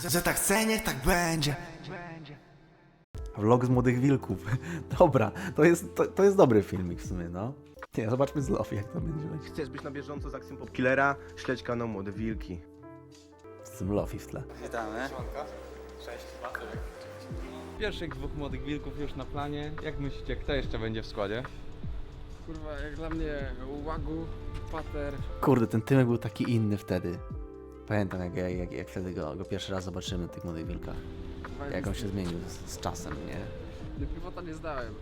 Że, że tak chce, niech tak będzie. Vlog z Młodych Wilków. Dobra, to jest, to, to jest dobry filmik w sumie, no. Nie, zobaczmy z Lofi, jak to będzie. Chcesz być na bieżąco z akcją Popkillera? Śledź kanał Młode Wilki. Z tym Lofi w tle. Pierwszych dwóch młodych wilków już na planie. Jak myślicie, kto jeszcze będzie w składzie? Kurwa, jak dla mnie Łagu, Pater, Kurde, ten Tymek był taki inny wtedy. Pamiętam, jak, jak, jak, jak wtedy go, go pierwszy raz zobaczymy na tych Młodych Wilkach. Jak on się zmienił z, z czasem, nie? No piwota nie zdałem.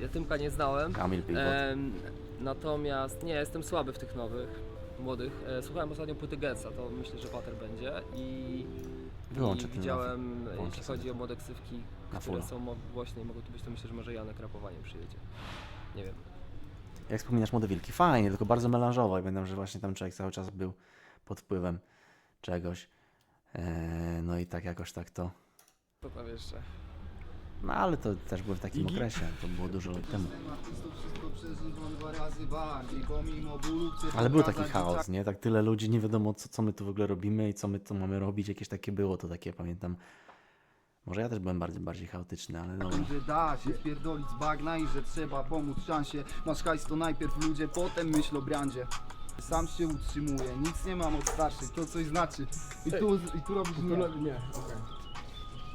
Ja Tymka nie znałem. Kamil Piwot. Em, natomiast nie, jestem słaby w tych nowych, młodych. E, słuchałem ostatnio płyty Getsa, to myślę, że Pater będzie. I, Wyłączę i ten widziałem. Włączę jeśli sobie. chodzi o młode ksywki, Na które fulla. są mo- właśnie mogą tu być, to myślę, że może Janek rapowaniem przyjedzie. Nie wiem. Jak wspominasz Młode Wilki? Fajnie, tylko bardzo melanżowo. I pamiętam, że właśnie tam człowiek cały czas był pod wpływem czegoś. Eee, no i tak jakoś tak to... Co tam jeszcze? No ale to też było w takim okresie, to było dużo lat temu. Ale był taki chaos, nie? Tak tyle ludzi, nie wiadomo co, co my tu w ogóle robimy i co my tu mamy robić. Jakieś takie było to takie, pamiętam. Może ja też byłem bardziej, bardziej chaotyczny, ale dobra. że da się spierdolić z bagna i że trzeba pomóc szansie Masz hajs to najpierw ludzie, potem myśl o brandzie Sam się utrzymuję, nic nie mam od starszych, to coś znaczy I tu, i tu robisz nie, Nie, okej.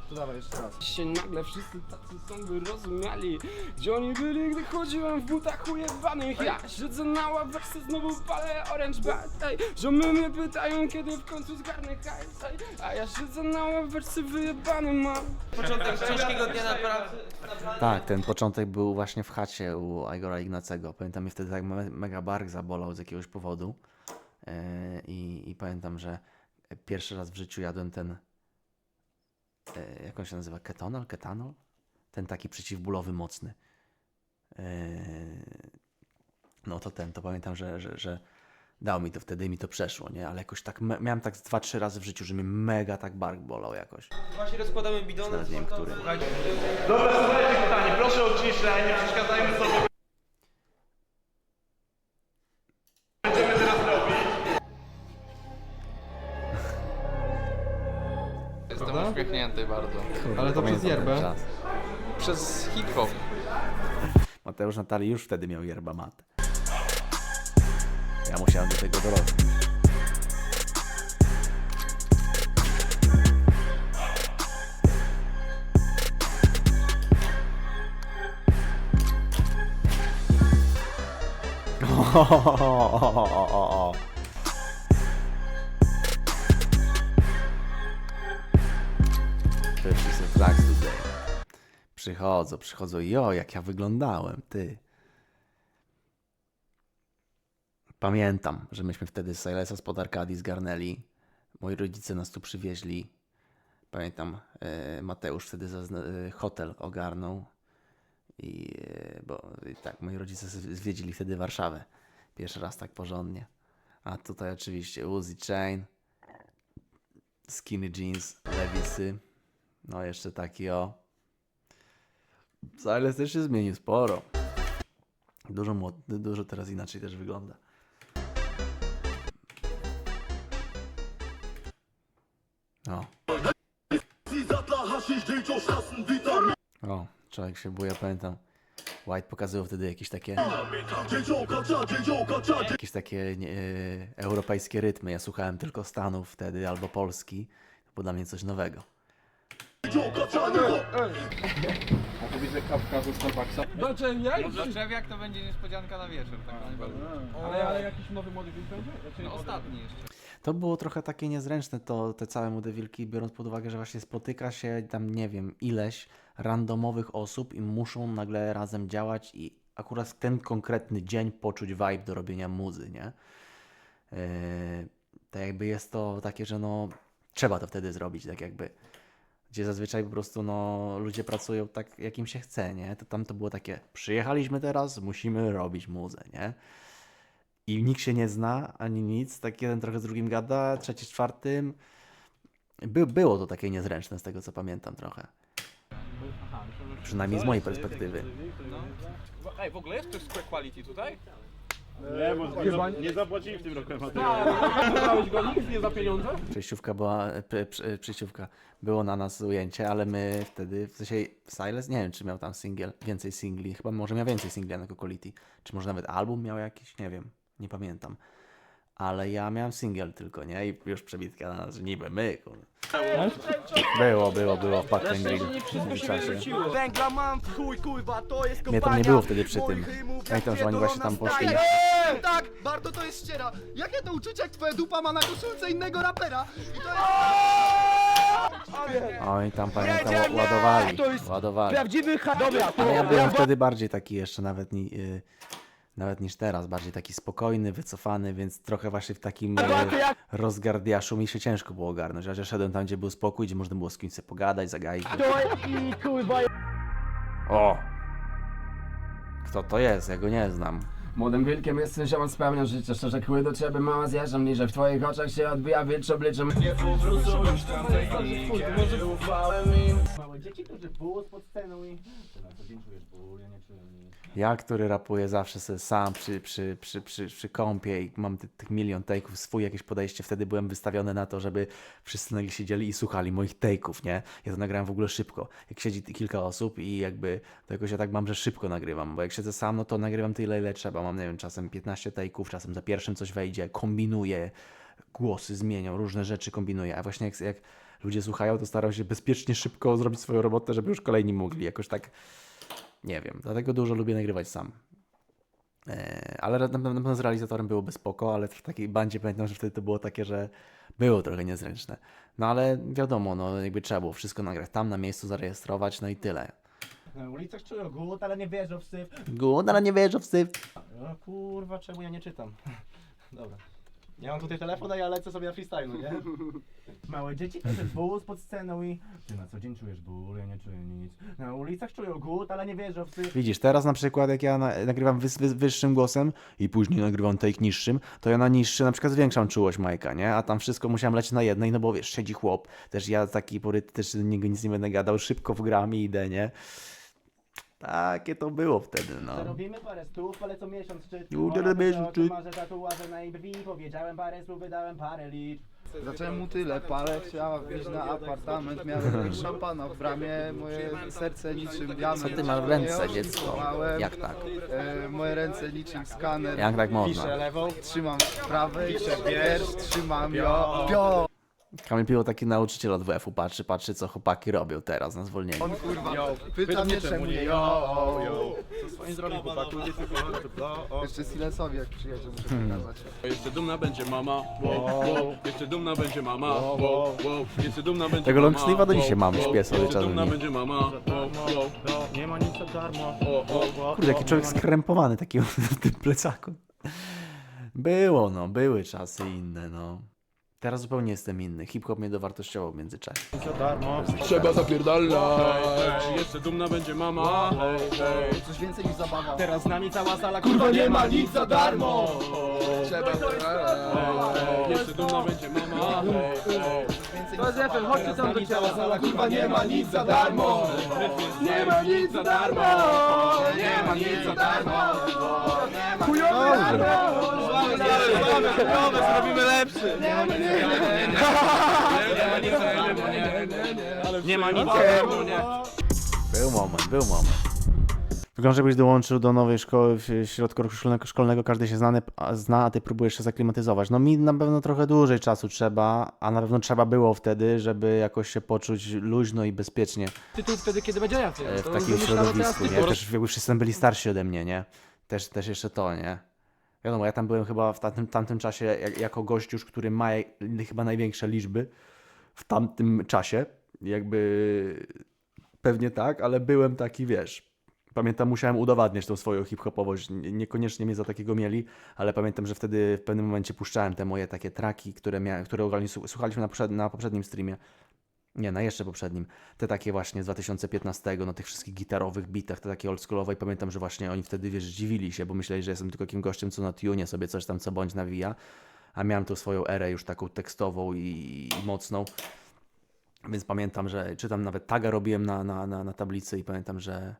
To dawaj jeszcze raz Się nagle wszyscy tacy są wyrozumiali Gdzie oni byli, gdy chodziłem w butach ujebanych Ja siedzę na ławeczce, znowu palę orange bat ej. Ziomy mnie pytają, kiedy w końcu zgarnę hajs ej. A ja siedzę na ławeczce, wyjebany mam Tak, ten początek był właśnie w chacie u Igora Ignacego. Pamiętam mnie wtedy tak me- mega bark zabolał z jakiegoś powodu. Eee, i, I pamiętam, że pierwszy raz w życiu jadłem ten. E, jak on się nazywa? Ketonol? Ketanol? Ten taki przeciwbólowy mocny. Eee, no to ten, to pamiętam, że, że, że dał mi to wtedy i mi to przeszło, nie? Ale jakoś tak, me- miałem tak dwa, trzy razy w życiu, że mnie mega tak bark bolał jakoś. Właśnie rozkładamy bidony. Nawet nie wiem, który. Dobra, słuchajcie kochani, proszę o ciszę, nie przeszkadzajmy sobie. Jestem uśmiechnięty bardzo. Ale to przez yerbę? Przez hip-hop. Mateusz Natali już wtedy miał yerba mate. Ja musiałem do tego dorosnąć. To Przychodzą, przychodzą. Jo, jak ja wyglądałem, ty. Pamiętam, że myśmy wtedy Silesa spod Arkadii zgarnęli. Moi rodzice nas tu przywieźli. Pamiętam, e, Mateusz wtedy e, hotel ogarnął. I, e, bo i tak, moi rodzice zwiedzili wtedy Warszawę. Pierwszy raz tak porządnie. A tutaj oczywiście Uzi Chain, skinny jeans, lewisy. No jeszcze taki o. Silas też się zmienił sporo. Dużo, młod- dużo teraz inaczej też wygląda. No. O, człowiek się buja, pamiętam. White pokazywał wtedy jakieś takie. Jakieś takie nie, e, europejskie rytmy. Ja słuchałem tylko Stanów wtedy albo Polski. To było dla mnie coś nowego. Znaczy, jak? Dlaczego to będzie niespodzianka na wieczór, tak najbardziej. Ale, ale jakiś nowy młody będzie? Znaczy, No ostatni jeszcze. To było trochę takie niezręczne, to te całe młode wilki, biorąc pod uwagę, że właśnie spotyka się tam, nie wiem, ileś randomowych osób i muszą nagle razem działać i akurat ten konkretny dzień poczuć vibe do robienia muzy, nie? Yy, tak jakby jest to takie, że no trzeba to wtedy zrobić, tak jakby. Gdzie zazwyczaj po prostu no, ludzie pracują tak, jak im się chce, nie? To tam to było takie, przyjechaliśmy teraz, musimy robić muzę, nie? i nikt się nie zna, ani nic, tak jeden trochę z drugim gada, trzeci z czwartym. By, było to takie niezręczne z tego, co pamiętam trochę. Przynajmniej z mojej perspektywy. Ej, w ogóle jest ktoś z Quality tutaj? Nie, bo nie, nie zapłacili w tym roku MHT. Brałeś go nikt nie za pieniądze? Przejściówka była, przejściówka, było na nas ujęcie, ale my wtedy, w sensie Silas, nie wiem czy miał tam singiel, więcej singli, chyba może miał więcej singli jako Quality, czy może nawet album miał jakiś, nie wiem, nie pamiętam. Ale ja miałem singiel tylko, nie? I już przebitka na nas, niby my, kurde. Było, było, było w Pack Grill w tym czasie. Węgla mam w chuj, kurwa, to jest Mnie tam nie było wtedy przy tym. Pamiętam, że oni właśnie tam poszli. Tak, warto to jest ściera. Jakie to uczucie, jak twoja dupa ma na koszulce innego rapera? I to jest... Oj, tam pamiętam, ła- ładowali, ładowali. Prawdziwy ha... Dobra, Ale ja byłem wtedy bardziej taki jeszcze nawet, ni, y, nawet niż teraz, bardziej taki spokojny, wycofany, więc trochę właśnie w takim y, rozgardiaszu mi się ciężko było ogarnąć. Chociaż szedłem tam, gdzie był spokój, gdzie można było z kimś sobie pogadać, zagaić. O! Kto to jest? Ja go nie znam. Młodym wilkiem jestem, ziołem spełniam życie Szczerze kły do ciebie mama zjeżdżam niżej W twoich oczach się odbija wilcz obliczem Nie powrócą już tamtej linii Kiedy ufałem im Małe dzieci, którzy było pod sceną i... Ja nie czuję nic. Ja, który rapuję zawsze sobie sam przy, przy, przy, przy, przy kąpie i mam ty, tych milion take'ów, swój jakieś podejście, wtedy byłem wystawiony na to, żeby wszyscy nagle siedzieli i słuchali moich take'ów, nie? Ja to nagrałem w ogóle szybko. Jak siedzi kilka osób i jakby to jakoś ja tak mam, że szybko nagrywam, bo jak siedzę sam, no to nagrywam tyle, ile trzeba. Mam, nie wiem, czasem 15 take'ów, czasem za pierwszym coś wejdzie, kombinuję, głosy zmienią, różne rzeczy kombinuję, a właśnie jak, jak ludzie słuchają, to staram się bezpiecznie, szybko zrobić swoją robotę, żeby już kolejni mogli jakoś tak nie wiem, dlatego dużo lubię nagrywać sam. Eee, ale na pewno z realizatorem byłoby spoko, ale w takiej bandzie pamiętam, że wtedy to było takie, że było trochę niezręczne. No ale wiadomo, no jakby trzeba było wszystko nagrać tam na miejscu, zarejestrować, no i tyle. Na ulicach czują głód, ale nie wierzą w syf. Głód, ale nie wierzę w syf. No kurwa, czemu ja nie czytam? Dobra. Ja mam tutaj telefon, a ja lecę sobie na freestylu, nie? Małe dzieci, którzy wóz pod sceną i... Ty na co dzień czujesz ból, ja nie czuję nic. Na ulicach czują głód, ale nie wierzą w syf. Widzisz, teraz na przykład jak ja na, nagrywam wys, wys, wyższym głosem i później nagrywam take niższym, to ja na niższy na przykład zwiększam czułość Majka, nie? A tam wszystko musiałem lecieć na jednej, no bo wiesz, siedzi chłop, też ja taki poryty, też niego nic nie będę gadał, szybko wgram i idę, nie? Takie to było wtedy, no. Robimy parę stów, ale co miesiąc czy... Miesiąc, Marzę tatuaże na brwi, powiedziałem parę słów, wydałem parę liczb. Zacząłem mu tyle palę, chciała wyjść na apartament, miałem szampana w bramie, moje serce niczym diament. Co ty masz w ręce, Nie dziecko? oszukałem. Jak tak? E, moje ręce niczym skaner. Jak tak można? Piszę lewą. Trzymam w prawej, wiersz, trzymam jo, jo. Kamil Piło taki nauczyciel od WF-u patrzy, patrzy co chłopaki robią teraz na zwolnieniu. On kurwa pyta mnie czemu nie jo, jo. Swoim drogą chłopaku, nie tylko... Jeszcze silensowi jak przyjedzie muszę Hmm. pokazać. Jeszcze dumna będzie mama wow, wow. Jeszcze dumna będzie mama wow, wow. Jeszcze dumna będzie Tego mama, long sleeve'a do dzisiaj wow. śpię sobie Jeszcze czasem dumna nie. będzie mama wow, wow. Nie ma nic za darmo. Kurde, jaki człowiek skrępowany taki w tym plecaku. Było, no, były czasy inne, no. Teraz zupełnie jestem inny. Hip-hop mnie dowartościował w międzyczasie. Darmo. Trzeba zapierdalać Jeszcze dumna będzie mama. Coś więcej niż zabawa. Teraz z nami cała sala, kurwa nie ma nic za darmo. Trzeba hej, Jeszcze dumna będzie mama To jest efekt, chodźcie tam do ciała. sala, kurwa nie ma nic za darmo. Nie ma nic za darmo. Nie ma nic za darmo. Nie ma nic za darmo. Był moment, był moment. Wygląda, żebyś dołączył do nowej szkoły w środku roku szkolnego, szkolnego, każdy się znany, zna, a ty próbujesz się zaklimatyzować. No mi na pewno trochę dłużej czasu trzeba, a na pewno trzeba było wtedy, żeby jakoś się poczuć luźno i bezpiecznie Tytuł wtedy, kiedy będzie ja. e, w takim środowisku, nie? Też jakby wszyscy byli starsi ode mnie, nie? Też, też jeszcze to, nie? Wiadomo, ja tam byłem chyba w tamtym, tamtym czasie jak, jako gość już, który ma chyba największe liczby w tamtym czasie. Jakby pewnie tak, ale byłem taki, wiesz. Pamiętam, musiałem udowadniać tą swoją hip-hopowość. Nie- Niekoniecznie mnie za takiego mieli, ale pamiętam, że wtedy w pewnym momencie puszczałem te moje takie traki, które, mia- które słuchaliśmy na poprzednim streamie. Nie, na jeszcze poprzednim. Te takie właśnie z 2015, na tych wszystkich gitarowych bitach, te takie oldschoolowe i pamiętam, że właśnie oni wtedy, wiesz, dziwili się, bo myśleli, że jestem tylko takim gościem, co na tunie sobie coś tam co bądź nawija, a miałem tą swoją erę już taką tekstową i, i mocną. Więc pamiętam, że czytam nawet taga robiłem na, na, na, na tablicy i pamiętam, że,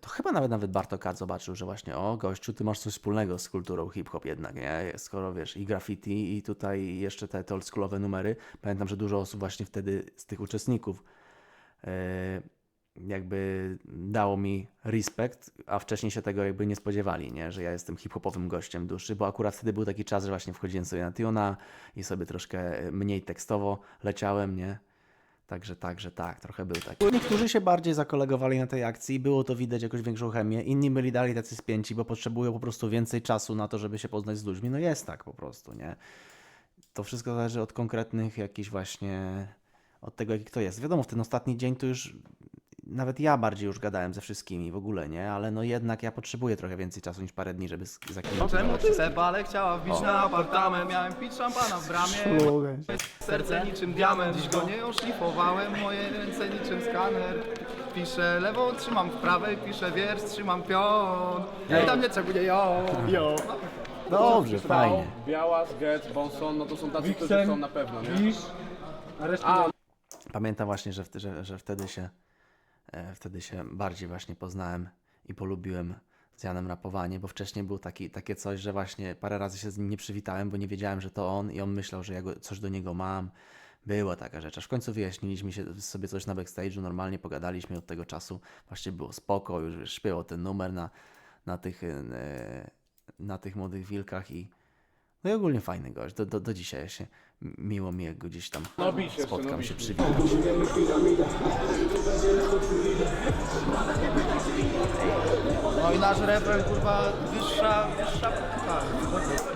to chyba nawet nawet Bartokad zobaczył, że właśnie o gościu, ty masz coś wspólnego z kulturą hip-hop jednak, nie? Skoro wiesz i graffiti i tutaj jeszcze te, te oldschoolowe numery. Pamiętam, że dużo osób właśnie wtedy z tych uczestników e, jakby dało mi respekt, a wcześniej się tego jakby nie spodziewali, nie? że ja jestem hip-hopowym gościem duszy, bo akurat wtedy był taki czas, że właśnie wchodziłem sobie na Tuna i sobie troszkę mniej tekstowo leciałem, nie? Także tak, że tak, trochę był taki. Niektórzy się bardziej zakolegowali na tej akcji, było to widać jakąś większą chemię, inni byli dalej tacy spięci, bo potrzebują po prostu więcej czasu na to, żeby się poznać z ludźmi. No jest tak po prostu, nie? To wszystko zależy od konkretnych jakichś właśnie, od tego jaki kto jest. Wiadomo, w ten ostatni dzień to już nawet ja bardziej już gadałem ze wszystkimi w ogóle, nie? Ale no jednak ja potrzebuję trochę więcej czasu niż parę dni, żeby z, za kimś Czemu ty Sebale chciała wbić na apartament? Miałem pić szampana w bramie. Serce niczym diament. Dziś go nie oszlifowałem Moje ręce niczym skaner. Piszę lewą, trzymam w prawej Piszę wiersz, trzymam pion. I tam nie czego nie jo. Jo. Dobrze, fajnie. Biała, Getz, Bonson, no to są tacy, którzy są na pewno, nie? Pamiętam właśnie, że, wt- że, że wtedy się wtedy się bardziej właśnie poznałem i polubiłem z Janem rapowanie, bo wcześniej był taki, takie coś, że właśnie parę razy się z nim nie przywitałem, bo nie wiedziałem, że to on i on myślał, że ja go, coś do niego mam. Była taka rzecz, aż w końcu wyjaśniliśmy się sobie coś na backstage'u, normalnie pogadaliśmy od tego czasu, właśnie było spoko, już wiesz, śpiewał ten numer na, na, tych, e, na tych młodych wilkach i no i ogólnie fajny gość, do, do, do dzisiaj się miło mi jak go gdzieś tam spotkam się przywitać. No i nasz refren kurwa wyższa, wyższa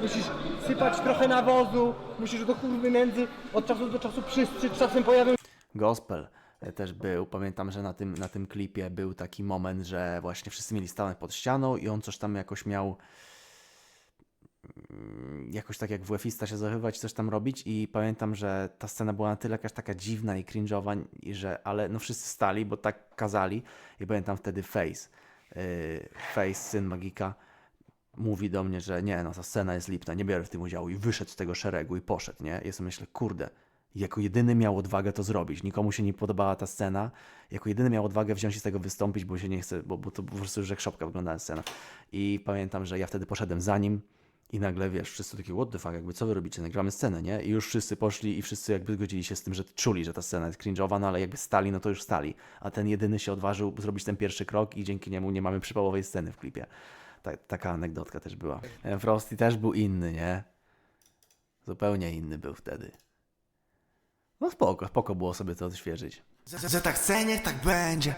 Musisz sypać trochę nawozu, musisz do kurwy nędzy od czasu do czasu przystrzeć, czasem pojawią Gospel e, też był. Pamiętam, że na tym, na tym klipie był taki moment, że właśnie wszyscy mieli stanąć pod ścianą i on coś tam jakoś miał jakoś tak jak WF-ista się zachowywać, coś tam robić i pamiętam, że ta scena była na tyle jakaś taka dziwna i cringe'owa, i że, ale no wszyscy stali, bo tak kazali i pamiętam wtedy Face, yy, Face, syn Magika, mówi do mnie, że nie, no ta scena jest lipna, nie biorę w tym udziału i wyszedł z tego szeregu i poszedł, nie? Ja sobie myślę, kurde, jako jedyny miał odwagę to zrobić. Nikomu się nie podobała ta scena. Jako jedyny miał odwagę wziąć i z tego wystąpić, bo się nie chce, bo, bo to po prostu już jak szopka wyglądała scena. I pamiętam, że ja wtedy poszedłem za nim i nagle, wiesz, wszyscy takie, what the fuck, jakby co wy robicie, nagramy scenę, nie? I już wszyscy poszli i wszyscy jakby zgodzili się z tym, że czuli, że ta scena jest cringe'owa, no ale jakby stali, no to już stali. A ten jedyny się odważył zrobić ten pierwszy krok i dzięki niemu nie mamy przypałowej sceny w klipie. Ta, taka anegdotka też była. Ten Frosty też był inny, nie? Zupełnie inny był wtedy. No spoko, spoko było sobie to odświeżyć. Że, że tak chce, niech tak będzie.